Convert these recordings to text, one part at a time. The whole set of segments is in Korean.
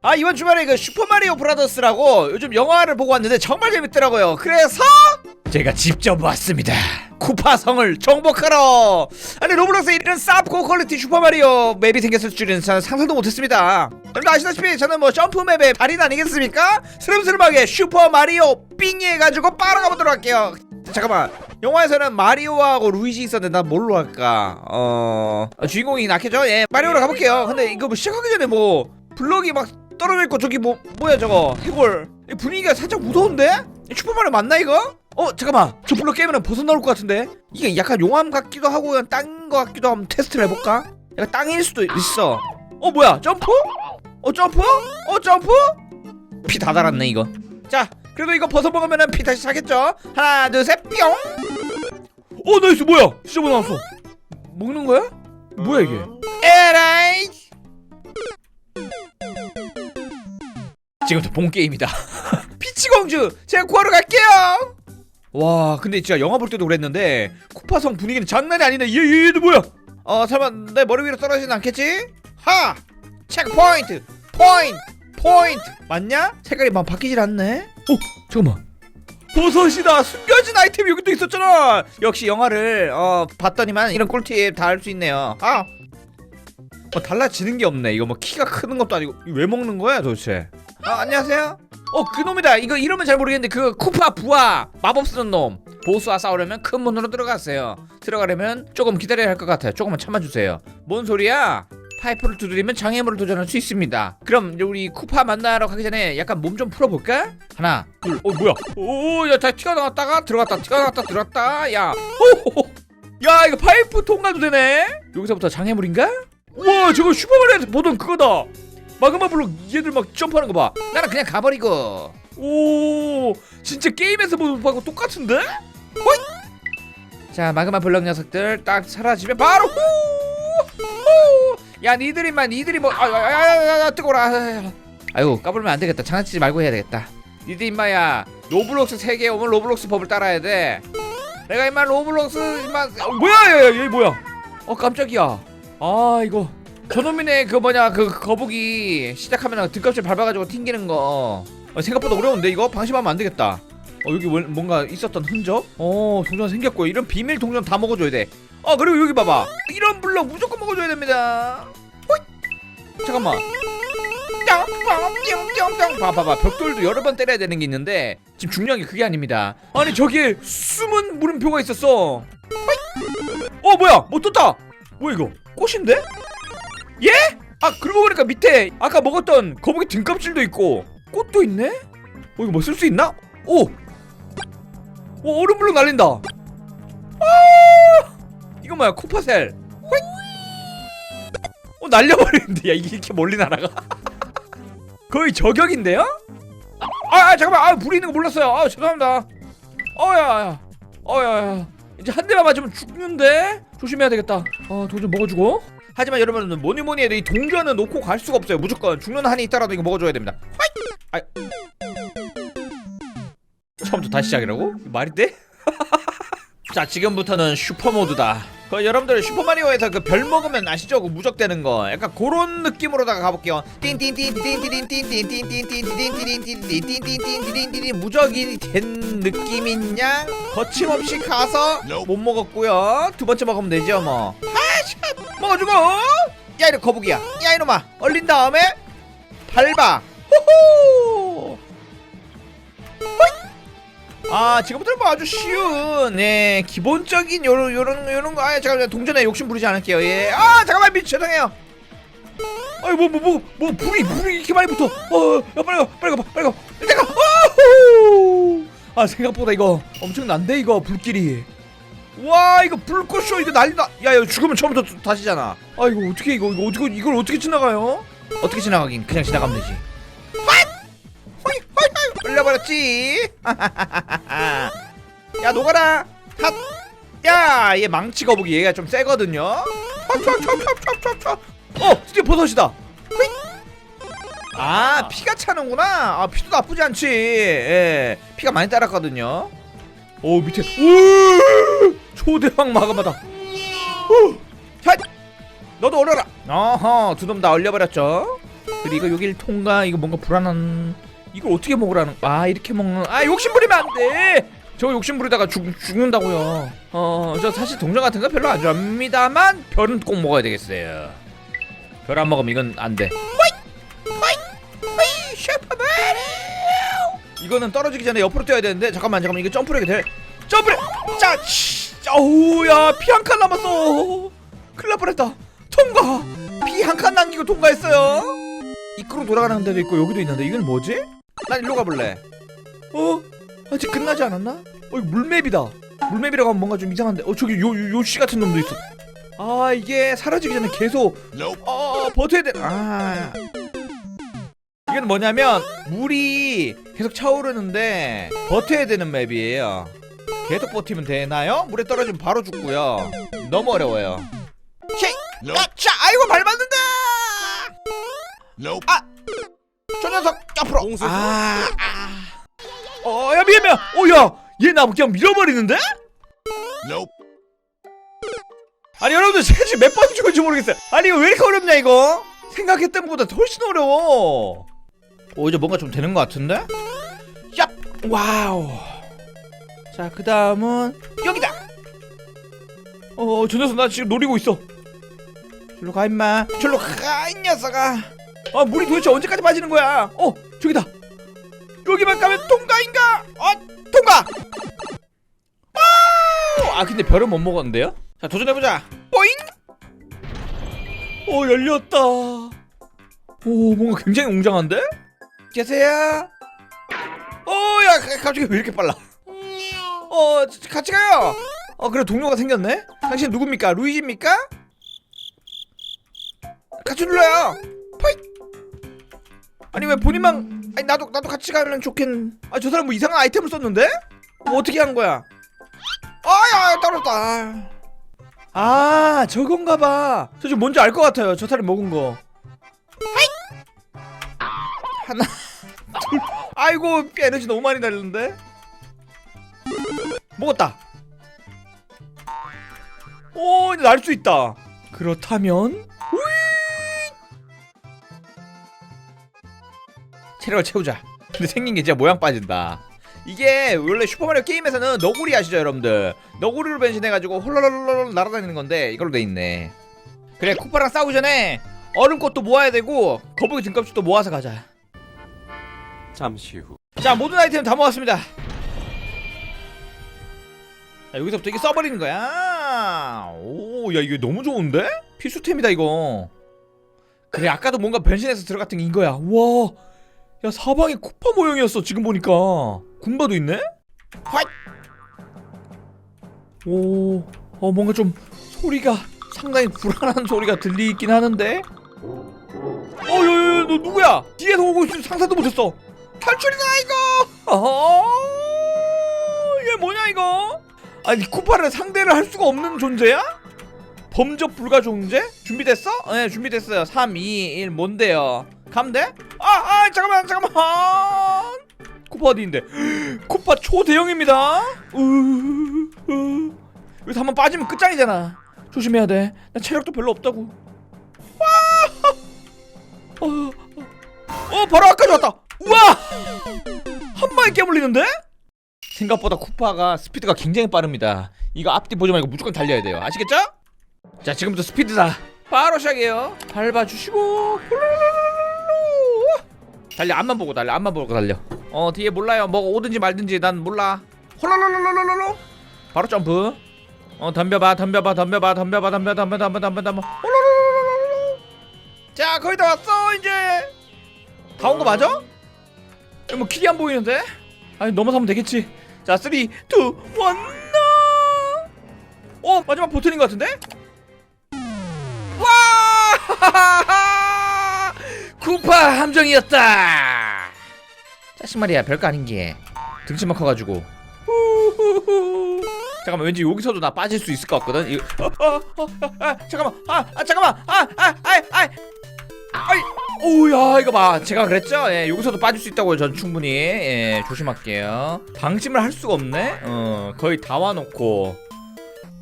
아 이번 주말에 그 슈퍼마리오 브라더스라고 요즘 영화를 보고 왔는데 정말 재밌더라고요. 그래서 제가 직접 왔습니다. 쿠파성을 정복하러! 아니 로블록스에 이런 쌉 고 퀄리티 슈퍼마리오 맵이 생겼을 줄은 저는 상상도 못했습니다. 여러분 아시다시피 저는 뭐 점프 맵의 달인 아니겠습니까? 스름스름하게 슈퍼마리오 삥이 해가지고 빨아가 보도록 할게요. 잠깐만. 영화에서는 마리오하고 루이지 있었는데 난 뭘로 할까? 어 어, 주인공이 낙해죠? 예 마리오로 가볼게요. 근데 이거 뭐 시작하기 전에 뭐 블럭이 막 떨어져 있고 저기 뭐 뭐야 저거? 해골. 이 분위기가 살짝 무서운데? 이 슈퍼마리오 맞나 이거? 어 잠깐만. 저 블럭 깨면 벗어 나올 것 같은데? 이게 약간 용암 같기도 하고 그냥 땅인 것 같기도 하고 테스트를 해볼까? 약간 땅일 수도 있어. 어 뭐야? 점프? 어 점프? 어 점프? 피 다 달았네 이거. 자 그래도 이거 벗어 먹으면은 피 다시 차겠죠? 하나 둘셋 뿅! 어 나이스. 뭐야? 진짜 뭐 나왔어. 먹는 거야? 뭐야 이게? 에라이 지금부터 본 게임이다. 피치공주 제가 구하러 갈게요! 와 근데 진짜 영화 볼 때도 그랬는데 쿠파성 분위기는 장난이 아니네. 얘, 얘 얘도 뭐야? 어 설마 내 머리 위로 떨어지진 않겠지? 하! 체크 포인트 포인트 포인트 맞냐? 색깔이 막 바뀌질 않네? 어 잠깐만. 버섯이다! 숨겨진 아이템이 여기 또 있었잖아! 역시 영화를 어 봤더니만 이런 꿀팁 다 알 수 있네요. 아! 뭐 달라지는 게 없네. 이거 뭐 키가 크는 것도 아니고 왜 먹는 거야 도대체 아 안녕하세요. 어 그놈이다. 이거 이러면 잘 모르겠는데 그 쿠파 부하 마법 쓰는 놈. 보스와 싸우려면 큰 문으로 들어가세요. 들어가려면 조금 기다려야 할 것 같아요. 조금만 참아주세요. 뭔 소리야? 파이프를 두드리면 장애물을 도전할 수 있습니다. 그럼 우리 쿠파 만나러 가기 전에 약간 몸 좀 풀어볼까? 하나 둘 어 뭐야? 오야다 튀어 나왔다가 들어갔다 튀어 나왔다 들어갔다. 야 호호호. 야 이거 파이프 통과도 되네? 여기서부터 장애물인가? 우와 저거 슈퍼마리오에서 보던 그거다 마그마 블록 얘들 막 점프하는 거 봐. 나는 그냥 가버리고. 오 진짜 게임에서 보는 거하고 똑같은데? 호잇 자 마그마 블록 녀석들 딱 사라지면 바로 후야 니들이 만 니들이 뭐 아야야야 뜨거라. 아유, 까불면 안 되겠다. 장난치지 말고 해야 되겠다. 니들 임마야 로블록스 세계에 오면 로블록스 법을 따라야 돼. 내가 임마 로블록스 임마 어, 뭐야 얘, 얘 뭐야? 어 깜짝이야. 아 이거 저놈이네 그 뭐냐 그 거북이 시작하면 등껍질 밟아가지고 튕기는 거. 어, 생각보다 어려운데 이거? 방심하면 안 되겠다. 어 여기 원- 뭔가 있었던 흔적? 어 동전 생겼고 이런 비밀 동전 다 먹어줘야 돼어 그리고 여기 봐봐. 이런 블럭 무조건 먹어줘야 됩니다. 호잇! 잠깐만. 뿅뿅뿅뿅뿅. 봐봐봐. 벽돌도 여러 번 때려야 되는 게 있는데 지금 중요한 게 그게 아닙니다. 아니 저기에 숨은 물음표가 있었어. 호잇! 어 뭐야? 뭐 떴다! 뭐야 이거? 꽃인데? 예? 아 그러고 보니까 밑에 아까 먹었던 거북이 등껍질도 있고 꽃도 있네? 어 이거 뭐 쓸 수 있나? 오! 오 얼음블럭 날린다 아! 이거 뭐야 코파셀! 어 날려버리는데 야 이게 이렇게 멀리 날아가 거의 저격인데요? 아, 아 잠깐만 아 불이 있는 거 몰랐어요 아 죄송합니다 어야야 어야야 이제 한 대만 맞으면 죽는데 조심해야 되겠다 어 도전 먹어주고 하지만 여러분은 뭐니 뭐니 해도 이 동전은 놓고 갈 수가 없어요 무조건 죽는 한이 있다라도 이거 먹어줘야 됩니다 아이 처음부터 다시 시작이라고? 말이 돼? 자 지금부터는 슈퍼모드다 그 여러분들 슈퍼마리오에서 그 별 먹으면 아시죠? 그 무적되는 거 약간 그런 느낌으로다가 가볼게요 무적이 된 느낌인 양 거침없이 가서 못 먹었고요 두 번째 먹으면 되죠 뭐 아씨 먹어 주고 야 이거 거북이야. 야 이놈아. 얼린 다음에 밟아. 호호! 아 지금부터는 뭐 아주 쉬운 네 기본적인 요런 요런 요런 거. 아 잠깐만 동전에 욕심 부리지 않을게요. 예아 잠깐만 미 죄송해요. 아이 뭐뭐 뭐 뭐 불이 불이 이렇게 많이 붙어. 어 야 빨리 가 빨리 가 빨리 가. 내가 아 생각보다 이거 엄청난데 이거 불길이 와 이거 불꽃쇼 이거 난리다 야 이거 죽으면 처음부터 다시잖아. 아 이거 어떻게 이거 이거 어떻게 이걸 어떻게 지나가요? 어떻게 지나가긴 그냥 지나가면 되지. 올려버렸지. 야 녹아라. 핫 야 얘 망치 거북이 얘가 좀 세거든요. 어 드디어 버섯이다. 아 피가 차는구나. 아 피도 나쁘지 않지. 예 피가 많이 따랐거든요. 오 밑에. 우 초대왕 마감하다! 너도 얼어라. 어허 두 놈 다 얼려버렸죠. 그리고 여길 통과. 이거 뭔가 불안한. 이걸 어떻게 먹으라는 아 이렇게 먹는 아 욕심 부리면 안돼. 저 욕심 부리다가 죽, 죽는다고요. 어 저 사실 동전 같은 거 별로 안 좋아합니다만 별은 꼭 먹어야 되겠어요. 별 안 먹으면 이건 안돼. 이거는 떨어지기 전에 옆으로 뛰어야 되는데 잠깐만 잠깐만. 이거 점프력이 돼 점프력! 짜 치, 어우야 피 한 칸 남았어. 큰일 날 뻔했다. 통과. 피 한 칸 남기고 통과했어요. 이끌어 돌아가는 데도 있고 여기도 있는데 이건 뭐지? 난 일로 가볼래. 어? 아직 끝나지 않았나? 어 이거 물맵이다. 물맵이라고 하면 뭔가 좀 이상한데. 어 저기 요 요시 같은 놈도 있어. 아 이게 사라지기 전에 계속 어 버텨야 돼아. 이건 뭐냐면 물이 계속 차오르는데 버텨야 되는 맵이에요 계속 버티면 되나요? 물에 떨어지면 바로 죽고요 너무 어려워요 쉐이 아차 아이고 밟았는데 Nope. 저 녀석 앞으로 공수. 아, 아. 어 야 미안 미안 어 야 얘 나 그냥 밀어버리는데? Nope. 아니 여러분들 지금 몇번 죽을지 모르겠어요 아니 이거 왜 이렇게 어렵냐 이거 생각했던 것보다 훨씬 어려워 어 이제 뭔가 좀 되는 것 같은데? 얍 와우 자 그 다음은 여기다. 어 저 녀석 나 지금 노리고 있어. 절로 가 임마. 절로 가 이 녀석아. 아 물이 도대체 언제까지 빠지는 거야? 어 저기다. 여기만 가면 통과인가? 어 통과! 아 근데 별은 못 먹었는데요? 자 도전해 보자. 뽀잉! 어 열렸다. 오 뭔가 굉장히 웅장한데? 계세요? 어 야 갑자기 왜 이렇게 빨라 어 저- 같이 가요. 어 그래 동료가 생겼네? 당신 누굽니까? 루이지입니까? 같이 눌러요. 포잇 아니 왜 본인만 아니 나도 나도 같이 가면 좋겠 아저 사람 뭐 이상한 아이템을 썼는데? 뭐 어떻게 한 거야? 아야 떨어졌다. 아 저건가 봐저 지금 뭔지 알 것 같아요 저 사람 먹은 거. 하나 둘. 아이고 에너지 너무 많이 날렸는데 먹었다. 오 이제 날 수 있다. 그렇다면 체력을 채우자. 근데 생긴 게 진짜 모양 빠진다. 이게 원래 슈퍼마리오 게임에서는 너구리 아시죠 여러분들? 너구리로 변신해가지고 홀로로로로 날아다니는 건데 이걸로 돼있네 그래 쿠파랑 싸우기 전에 얼음꽃도 모아야 되고 거북이 등껍질도 모아서 가자 잠시 후. 자 모든 아이템 다 모았습니다 자, 여기서부터 이게 써버리는 거야 오 야 이게 너무 좋은데? 필수템이다 이거 그래 아까도 뭔가 변신해서 들어갔던 게 이거야 와 야 사방에 쿠파 모형이었어 지금 보니까 군바도 있네? 화이 오, 어 뭔가 좀 소리가 상당히 불안한 소리가 들리긴 하는데 어, 야야야, 너 누구야? 뒤에서 오고 줄 상상도 못했어. 탈출이다 이거. 어, 이게 뭐냐 이거? 아니 쿠파를 상대를 할 수가 없는 존재야? 범접 불가 존재? 준비됐어? 네, 준비됐어요. 3, 2, 1 뭔데요? 돼? 아, 아, 잠깐만, 잠깐만. 쿠파 어디인데? 쿠파 초대형입니다. 여기서 한번 빠지면 끝장이잖아. 조심해야 돼. 나 체력도 별로 없다고. 어, 어, 어 바로 아까지 왔다 우와 한 방에 깨물리는데 생각보다 쿠파가 스피드가 굉장히 빠릅니다 이거 앞뒤 보지 말고 무조건 달려야 돼요 아시겠죠? 자 지금부터 스피드다 바로 시작이에요 밟아주시고. 달려 앞만 보고 달려 앞만 보고 달려 어 뒤에 몰라요 뭐 오든지 말든지 난 몰라 홀라라라라라라 바로 점프 어 덤벼봐 덤벼봐 덤벼봐 덤벼봐 덤벼 덤벼 덤벼 덤벼 덤벼 홀라라라라라라 자 거의 다 왔어 이제 다 온 거 맞아? 뭐 길이 안 보이는데? 아니 넘어서면 되겠지 자 3, 2, 1 나! 어 마지막 버튼인 것 같은데? 와! 쿠파 함정이었다 자식 말이야 별거 아닌 게 등치만 커가지고. 잠깐만 왠지 여기서도 나 빠질 수 있을 것 같거든 이거 어, 어, 어, 어, 아, 잠깐만 아, 아 잠깐만 아 아 아 아 아이 오우야 이거 봐. 제가 그랬죠? 예, 여기서도 빠질 수 있다고요. 전 충분히. 예, 조심할게요. 방심을 할 수가 없네? 어 거의 다 와놓고.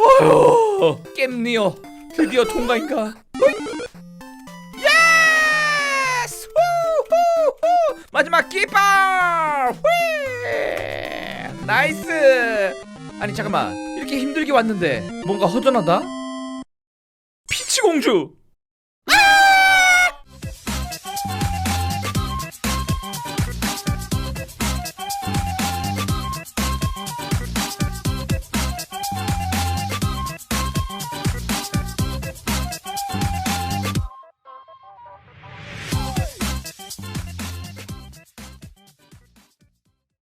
어휴 깹니요 드디어 통과인가? 예스! 후후후. 마지막 기발 휘! 나이스! 아니 잠깐만. 이렇게 힘들게 왔는데 뭔가 허전하다? 피치공주!